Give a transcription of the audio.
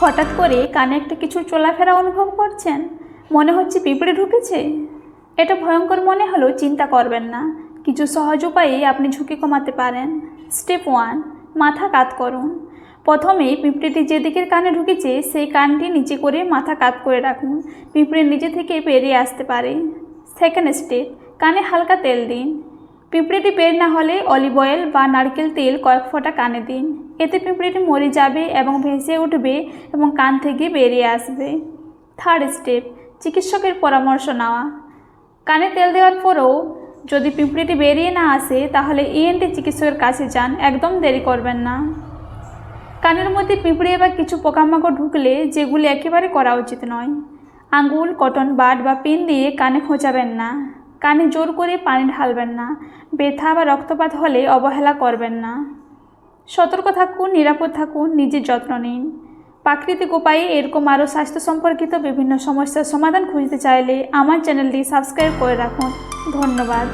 হঠাৎ করে কানে একটা কিছু চলাফেরা অনুভব করছেন? মনে হচ্ছে পিঁপড়ে ঢুকেছে? এটা ভয়ঙ্কর মনে হলেও চিন্তা করবেন না। কিছু সহজ উপায়ে আপনি ঝুঁকি কমাতে পারেন। স্টেপ ওয়ান, মাথা কাত করুন। প্রথমে পিঁপড়েটি যে দিকের কানে ঢুকেছে, সেই কানটি নিচে করে মাথা কাত করে রাখুন। পিঁপড়ে নিজে থেকে বেরিয়ে আসতে পারে। সেকেন্ড স্টেপ, কানে হালকা তেল দিন। পিঁপড়েটি বের না হলে অলিভ অয়েল বা নারকেল তেল কয়েক ফোঁটা কানে দিন। এতে পিঁপড়েটি মরে যাবে এবং ভেসে উঠবে এবং কান থেকে বেরিয়ে আসবে। থার্ড স্টেপ চিকিৎসকের পরামর্শ নেওয়া। কানে তেল দেওয়ার পরেও যদি পিঁপড়েটি বেরিয়ে না আসে, তাহলে ইএনটি চিকিৎসকের কাছে যান। একদম দেরি করবেন না। কানের মধ্যে পিঁপড়ে বা কিছু পোকামাকড় ঢুকলে যেগুলি একেবারে করা উচিত নয়। আঙ্গুল কটন বাড বা পিন দিয়ে কানে খোঁচাবেন না। কানে জোর করে পানি ঢালবেন না, ব্যথা বা রক্তপাত হলে অবহেলা করবেন না। সতর্ক থাকুন, নিরাপদ থাকুন, নিজের যত্ন নিন। প্রাকৃতিক উপায়ে এরকম আরও স্বাস্থ্য সম্পর্কিত বিভিন্ন সমস্যার সমাধান খুঁজতে চাইলে আমার চ্যানেলটি সাবস্ক্রাইব করে রাখুন। ধন্যবাদ।